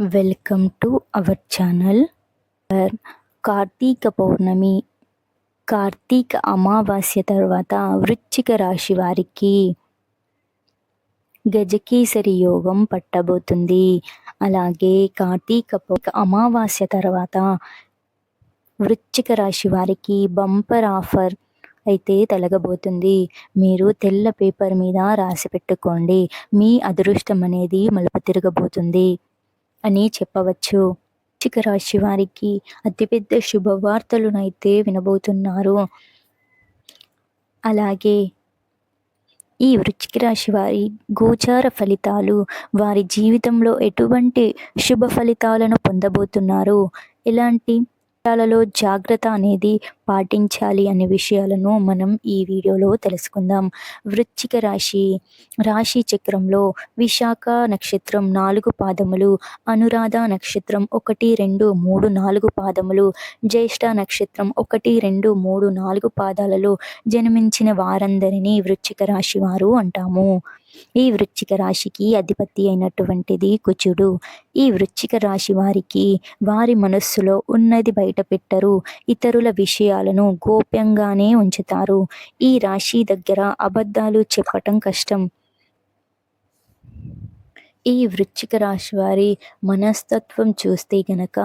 Welcome to our channel. Karthika Pournami Karthika Amavasya తర్వాత వృశ్చిక రాశి వారికి గజకేసరి యోగం పట్టబోతుంది. అలాగే కార్తీక అమావాస్య తర్వాత వృశ్చిక రాశి వారికి బంపర్ ఆఫర్ అయితే తలగబోతుంది. మీరు తెల్ల పేపర్ మీద రాసి పెట్టుకోండి. మీ అదృష్టం అనేది మలుపు తిరగబోతుంది. అని చెప్పవచ్చు. వృశ్చిక రాశి వారికి అతిపెద్ద శుభవార్తలునైతే వినబోతున్నారు. అలాగే ఈ వృశ్చిక రాశి వారి గోచార ఫలితాలు వారి జీవితంలో ఎటువంటి శుభ ఫలితాలను పొందబోతున్నారు? ఇలాంటి విషయాలలో జాగ్రత్త అనేది పాటించాలి అనే విషయాలను మనం ఈ వీడియోలో తెలుసుకుందాం. వృశ్చిక రాశి రాశి చక్రంలో విశాఖ నక్షత్రం నాలుగు పాదములు అనురాధ నక్షత్రం ఒకటి రెండు మూడు నాలుగు పాదములు జ్యేష్ఠ నక్షత్రం ఒకటి రెండు మూడు నాలుగు పాదాలలో జన్మించిన వారందరినీ వృశ్చిక రాశి వారు అంటాము. ఈ వృశ్చిక రాశికి అధిపతి అయినటువంటిది కుచుడు ఈ వృశ్చిక రాశి వారికి వారి మనస్సులో ఉన్నది బయట పెట్టరు ఇతరుల విషయాలను గోప్యంగానే ఉంచుతారు. ఈ రాశి దగ్గర అబద్ధాలు చెప్పటం కష్టం. ఈ వృశ్చిక రాశి వారి మనస్తత్వం చూస్తే గనక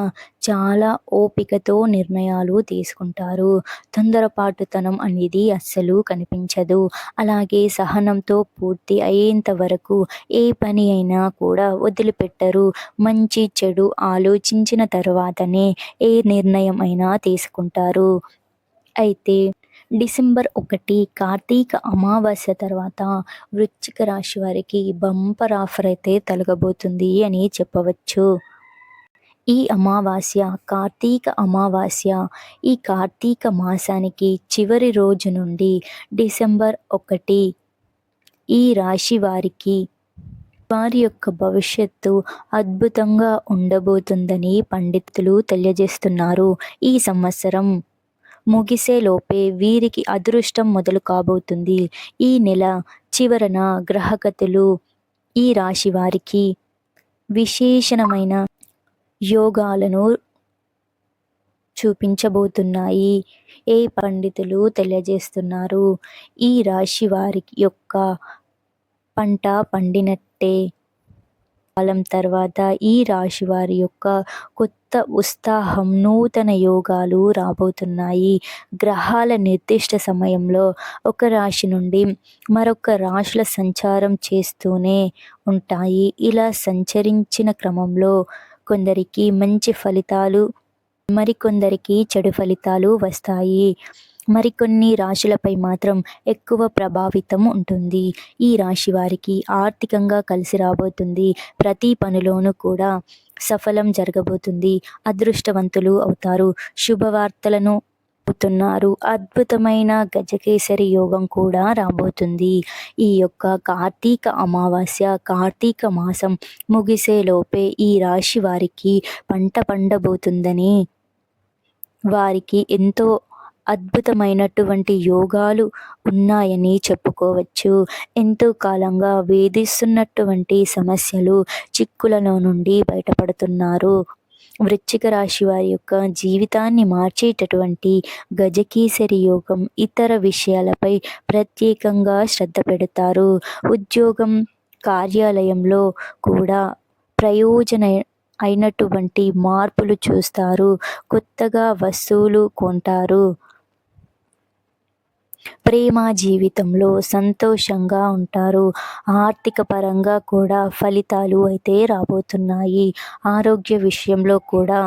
చాలా ఓపికతో నిర్ణయాలు తీసుకుంటారు. తొందరపాటుతనం అనేది అస్సలు కనిపించదు. అలాగే సహనంతో పూర్తి అయ్యేంత వరకు ఏ పని అయినా కూడా వదిలిపెట్టరు. మంచి చెడు ఆలోచించిన తర్వాతనే ఏ నిర్ణయం అయినా తీసుకుంటారు. అయితే డిసెంబర్ ఒకటి కార్తీక అమావాస్య తర్వాత వృశ్చిక రాశి వారికి బంపర్ ఆఫర్ అయితే తొలగబోతుంది అని చెప్పవచ్చు. ఈ అమావాస్య కార్తీక అమావాస్య ఈ కార్తీక మాసానికి చివరి రోజు నుండి డిసెంబర్ ఒకటి ఈ రాశి వారికి వారి యొక్క భవిష్యత్తు అద్భుతంగా ఉండబోతుందని పండితులు తెలియజేస్తున్నారు ఈ సంవత్సరం. ముగిసేలోపే వీరికి అదృష్టం మొదలు కాబోతుంది. ఈ నెల చివరన గ్రహగతులు ఈ రాశి వారికి విశేషమైన యోగాలను చూపించబోతున్నాయి. ఏ పండితులు తెలియజేస్తున్నారు? ఈ రాశి వారి యొక్క పంట పండినట్టే కాలం తర్వాత ఈ రాశి వారి యొక్క కొత్త ఉత్సాహం నూతన యోగాలు రాబోతున్నాయి. గ్రహాల నిర్దిష్ట సమయంలో ఒక రాశి నుండి మరొక రాశుల సంచారం చేస్తూనే ఉంటాయి. ఇలా సంచరించిన క్రమంలో కొందరికి మంచి ఫలితాలు మరికొందరికి చెడు ఫలితాలు వస్తాయి. మరికొన్ని రాశులపై మాత్రం ఎక్కువ ప్రభావితం ఉంటుంది. ఈ రాశి వారికి ఆర్థికంగా కలిసి రాబోతుంది. ప్రతి పనిలోనూ కూడా సఫలం జరగబోతుంది. అదృష్టవంతులు అవుతారు. శుభవార్తలను పొందుతున్నారు అద్భుతమైన గజకేసరి యోగం కూడా రాబోతుంది. ఈ యొక్క కార్తీక అమావాస్య కార్తీక మాసం ముగిసేలోపే ఈ రాశి వారికి పంట పండబోతుందని వారికి ఎంతో అద్భుతమైనటువంటి యోగాలు ఉన్నాయని చెప్పుకోవచ్చు. ఎంతో కాలంగా వేధిస్తున్నటువంటి సమస్యలు చిక్కులలో నుండి బయటపడుతున్నారు. వృశ్చిక రాశి వారి యొక్క జీవితాన్ని మార్చేటటువంటి గజకీసరి యోగం ఇతర విషయాలపై ప్రత్యేకంగా శ్రద్ధ పెడతారు. ఉద్యోగం కార్యాలయంలో కూడా ప్రయోజన అయినటువంటి మార్పులు చూస్తారు. కొత్తగా వస్తువులు కొంటారు. ప్రేమ జీవితంలో సంతోషంగా ఉంటారు. ఆర్థిక పరంగా కూడా ఫలితాలు అయితే రాబోతున్నాయి. ఆరోగ్య విషయంలో కూడా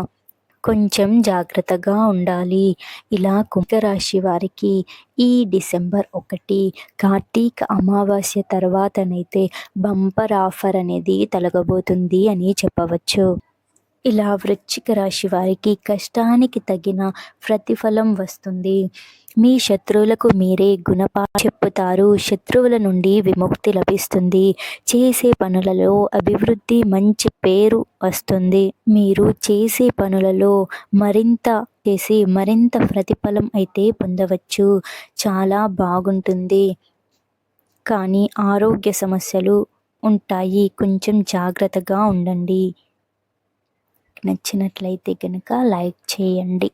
కొంచెం జాగ్రత్తగా ఉండాలి. ఇలా కుంభరాశి వారికి ఈ డిసెంబర్ ఒకటి కార్తీక అమావాస్య తర్వాతనైతే బంపర్ ఆఫర్ అనేది తొలగబోతుంది అని చెప్పవచ్చు. ఇలా వృశ్చిక రాశి వారికి కష్టానికి తగిన ప్రతిఫలం వస్తుంది. మీ శత్రువులకు మీరే గుణపా చెప్పుతారు. శత్రువుల నుండి విముక్తి లభిస్తుంది. చేసే పనులలో అభివృద్ధి మంచి పేరు వస్తుంది. మీరు చేసే పనులలో మరింత చేసి మరింత ప్రతిఫలం అయితే పొందవచ్చు. చాలా బాగుంటుంది. కానీ ఆరోగ్య సమస్యలు ఉంటాయి. కొంచెం జాగ్రత్తగా ఉండండి. నచ్చినట్లయితే కనుక లైక్ చేయండి.